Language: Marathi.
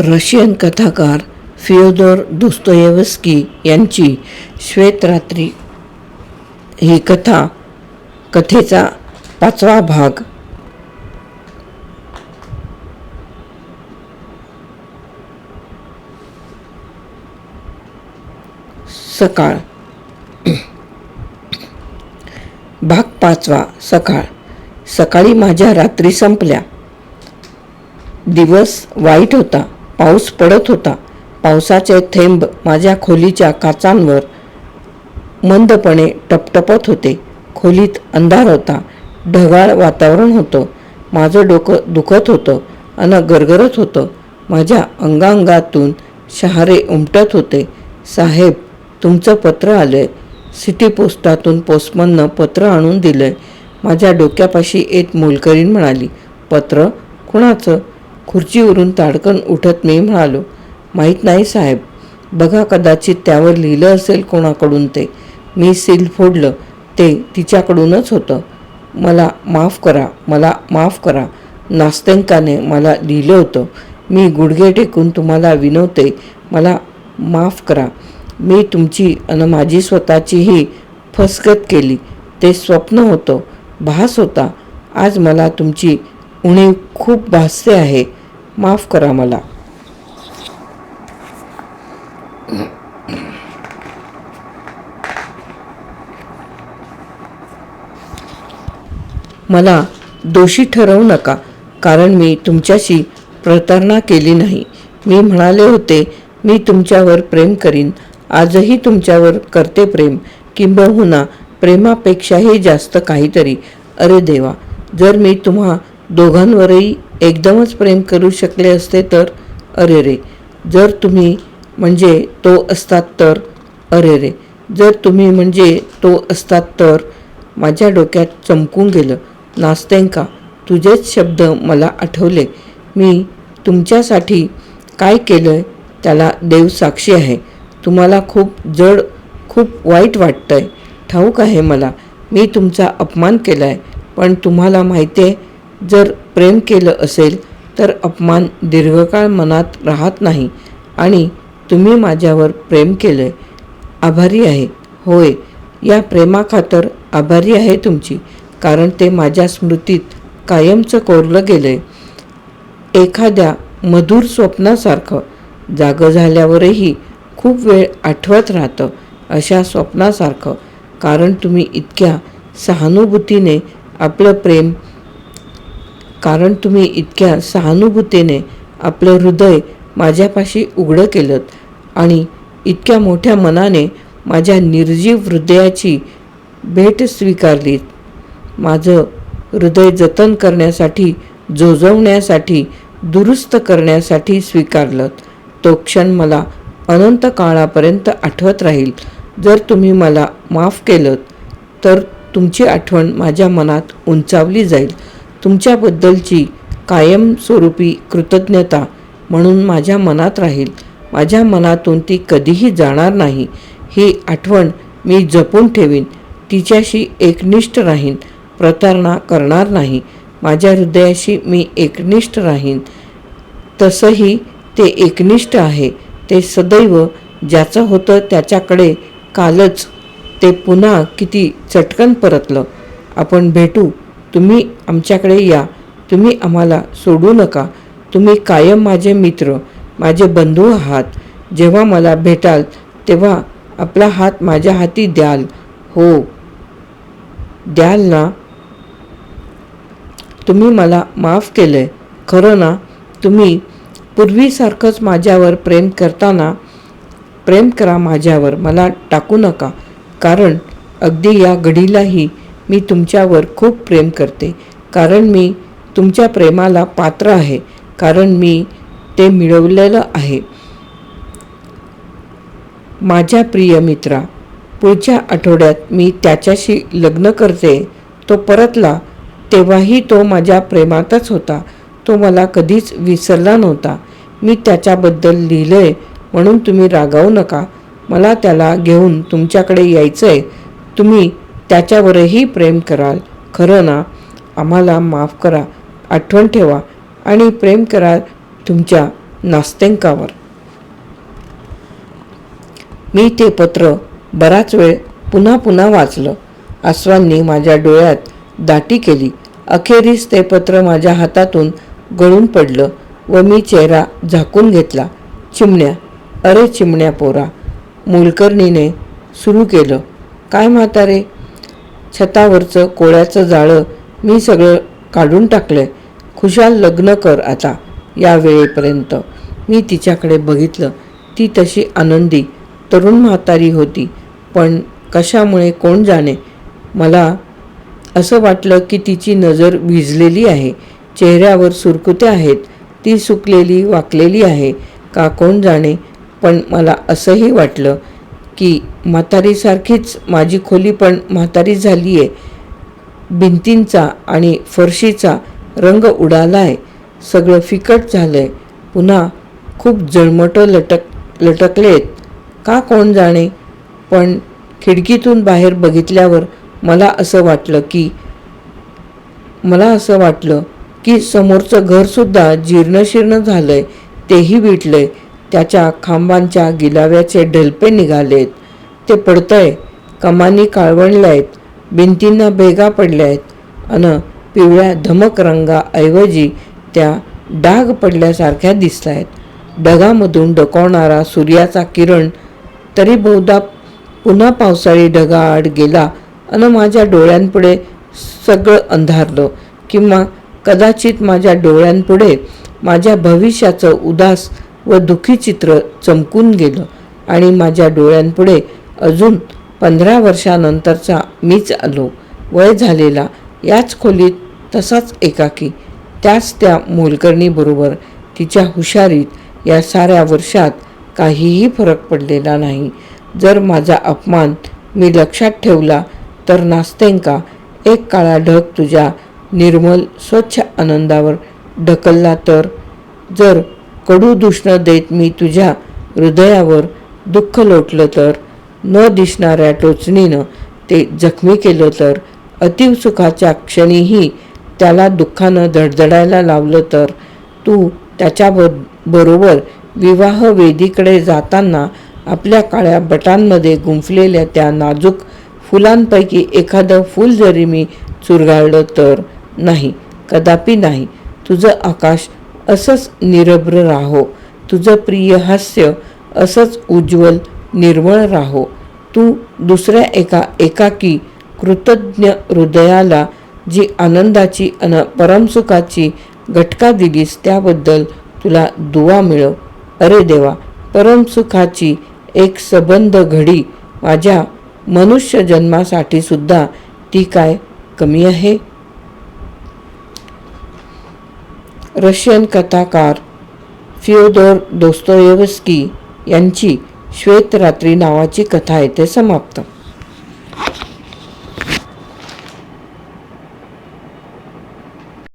रशियन कथाकार फियोदोर दोस्तोयेवस्की यांची श्वेतरात्री. ही कथा कथेचा पाचवा भाग. सकाळ. भाग पाचवा सकाळ. सकाळी माझ्या रात्री संपल्या. दिवस वाईट होता. पाऊस पडत होता. पावसाचे थेंब माझ्या खोलीच्या काचांवर मंदपणे टपटपत होते. खोलीत अंधार होता. ढगाळ वातावरण होतं. माझं डोकं दुखत होतं. अन गरगरत होतं. माझ्या अंगांगातून शहारे उमटत होते. साहेब तुमचं पत्र आलंय. सिटी पोस्टातून पोस्टमननं पत्र आणून दिलंय. माझ्या डोक्यापाशी एक मोलकरीण म्हणाली पत्र? कुणाचं? खुर्चीवरून ताडकन उठत मी म्हणालो माहीत नाही साहेब बघा कदाचित त्यावर लिहिलं असेल कोणाकडून ते. मी सील फोडलं ते तिच्याकडूनच होतं. मला माफ करा मला माफ करा. नास्तेंकाने मला लिहिलं होतं. मी गुडघे टेकून तुम्हाला विनवते मला माफ करा. मी तुमची अन माझी स्वतःचीही फसगत केली. ते स्वप्न होतं भास होता. आज मला तुमची उणीव खूप भासते आहे. माफ करा मला. मला दोषी ठरवू नका कारण मी तुमच्याशी प्रतारणा केली नाही. मी म्हणाले होते मी तुमच्यावर प्रेम करीन. आजही तुमच्यावर करते प्रेम. किंबहुना प्रेमापेक्षाही जास्त काहीतरी. अरे देवा जर मी तुम्हा दोघांवरही एकदमच प्रेम करू शकले असते तर अरे रे. जर तुम्ही म्हणजे तो असतात तर अरे रे. जर तुम्ही म्हणजे तो असतात तर माझ्या डोक्यात चमकून गेलं. नास्तेंका तुझेच शब्द मला आठवले. मी तुमच्यासाठी काय केलं त्याला देव साक्षी आहे. तुम्हाला खूप जड खूप वाईट वाटतं आहे ठाऊक आहे मला. मी तुमचा अपमान केला आहे पण तुम्हाला माहिती आहे जर प्रेम केलं असेल तर अपमान दीर्घकाळ मनात राहत नाही आणि तुम्ही माझ्यावर प्रेम केलं आहे आभारी आहे. होय या प्रेमाखातर आभारी आहे तुमची कारण ते माझ्या स्मृतीत कायमचं कोरलं गेलं आहे एखाद्या मधुर स्वप्नासारखं जागं झाल्यावरही खूप वेळ आठवत राहतं अशा स्वप्नासारखं कारण तुम्ही इतक्या सहानुभूतीने आपलं प्रेम कारण तुम्ही इतक्या सहानुभूतीने आपलं हृदय माझ्यापाशी उघडं केलं आणि इतक्या मोठ्या मनाने माझ्या निर्जीव हृदयाची भेट स्वीकारलीत. माझं हृदय जतन करण्यासाठी जोजवण्यासाठी दुरुस्त करण्यासाठी स्वीकारलं तो क्षण मला अनंत काळापर्यंत आठवत राहील. जर तुम्ही मला माफ केलं तर तुमची आठवण माझ्या मनात उंचावली जाईल. तुमच्याबद्दलची कायमस्वरूपी कृतज्ञता म्हणून माझ्या मनात राहील. माझ्या मनातून ती कधीही जाणार नाही. ही आठवण मी जपून ठेवीन. तिच्याशी एकनिष्ठ राहीन. प्रतारणा करणार नाही. माझ्या हृदयाशी मी एकनिष्ठ राहीन. तसंही ते एकनिष्ठ आहे. ते सदैव ज्याचं होतं त्याच्याकडे कालच ते पुन्हा किती चटकन परतलं. आपण भेटू. तुम्ही आमच्याकडे या. तुम्ही आम्हाला सोडू नका. तुम्ही कायम माझे मित्र माझे बंधू आहात. जेव्हा मला भेटाल तेव्हा आपला हात माझ्या हाती द्याल. हो. द्याल ना? तुम्ही मला माफ केलंय. खरं ना? तुम्ही पूर्वीसारखंच माझ्यावर प्रेम करताना प्रेम करा माझ्यावर. मला टाकू नका. कारण अगदी या घडीलाही मी तुमच्यावर खूप प्रेम करते. कारण मी तुमच्या प्रेमाला पात्र आहे. कारण मी ते मिळवलेलं आहे. माझ्या प्रिय मित्रा पुढच्या आठवड्यात मी त्याच्याशी लग्न करते. तो परतला. तेव्हाही तो माझ्या प्रेमातच होता. तो मला कधीच विसरला नव्हता. मी त्याच्याबद्दल लिहिलंय म्हणून तुम्ही रागावू नका. मला त्याला घेऊन तुमच्याकडे यायचं आहे तुम्ही त्याच्यावरही प्रेम कराल. खरं ना? आम्हाला माफ करा. आठवण ठेवा आणि प्रेम कराल तुमच्या नास्तेंकावर. मी ते पत्र बराच वेळ पुन्हा पुन्हा वाचलं. आसवांनी माझ्या डोळ्यात दाटी केली. अखेरीस ते पत्र माझ्या हातातून गळून पडलं व मी चेहरा झाकून घेतला. चिमण्या. अरे चिमण्या पोरा. मोलकर्णीने सुरू केलं. काय म्हातारे? छतावरचं कोळ्याचं जाळं मी सगळं काढून टाकलंय. खुशाल लग्न कर आता या वेळेपर्यंत. मी तिच्याकडे बघितलं. ती तशी आनंदी तरुण म्हातारी होती. पण कशामुळे कोण जाणे? मला असं वाटलं की तिची नजर भिजलेली आहे. चेहऱ्यावर सुरकुत्या आहेत. ती सुकलेली वाकलेली आहे. का कोण जाणे? पण मला असंही वाटलं की म्हातारीसारखीच माझी खोली पण म्हातारी झाली आहे भिंतींचा आणि फरशीचा रंग उडाला आहे सगळं फिकट झालं आहे पुन्हा खूप जळमटं लटक लटकलेत. का कोण जाणे? पण खिडकीतून बाहेर बघितल्यावर मला असं वाटलं की मला असं वाटलं की समोरचं घरसुद्धा जीर्णशीर्ण झालं आहे तेही विटलंय. त्याच्या खांबांच्या गिलाव्याचे ढलपे निघालेत. ते पडतंय. कमानी काळवणल्यात आहेत भिंतींना भेगा पडल्या आहेत अन पिवळ्या धमक रंगाऐवजी त्या डाग पडल्यासारख्या दिसत आहेत ढगामधून डकवणारा सूर्याचा किरण तरी बहुधा पुन्हा पावसाळी ढगाआड गेला अन माझ्या डोळ्यांपुढे सगळं अंधारलं. किंवा कदाचित माझ्या डोळ्यांपुढे माझ्या भविष्याचं उदास व दुःखी चित्र चमकून गेलं आणि माझ्या डोळ्यांपुढे अजून पंधरा वर्षानंतरचा मीच आलो. वय झालेला याच खोलीत तसाच एकाकी. त्याच त्या मोलकर्णीबरोबर तिच्या हुशारीत या साऱ्या वर्षात काहीही फरक पडलेला नाही. जर माझा अपमान मी लक्षात ठेवला तर नास्तेंका एक काळा ढग तुझ्या निर्मल स्वच्छ आनंदावर ढकलला तर? जर कडू दुष्ण देत मी तुझ्या हृदयावर दुःख लोटलं तर न दिसणाऱ्या टोचणीनं ते जखमी केलं तर अतीव सुखाच्या क्षणीही त्याला दुःखानं धडधडायला लावलं तर तू त्याच्याब बरोबर विवाह वेदीकडे जाताना आपल्या काळ्या बटांमध्ये गुंफलेल्या त्या नाजूक फुलांपैकी एखादं फूल जरी मी चुरगाळलं तर नाही कदापि नाही. तुझं आकाश असंच निरभ्र राहो. तुझं प्रिय हास्य असंच उज्ज्वल निर्मळ राहो. तू दुसऱ्या एका एकाकी कृतज्ञ हृदयाला जी आनंदाची अन परमसुखाची घटका दिलीस त्याबद्दल तुला दुवा मिळव अरे देवा परमसुखाची एक सबंध घडी माझ्या मनुष्य जन्मासाठी सुद्धा ती काय कमी आहे? रशियन कथाकार फिओदोर दोस्तोयेवस्की यांची श्वेत रात्री नावाची कथा येथे समाप्त.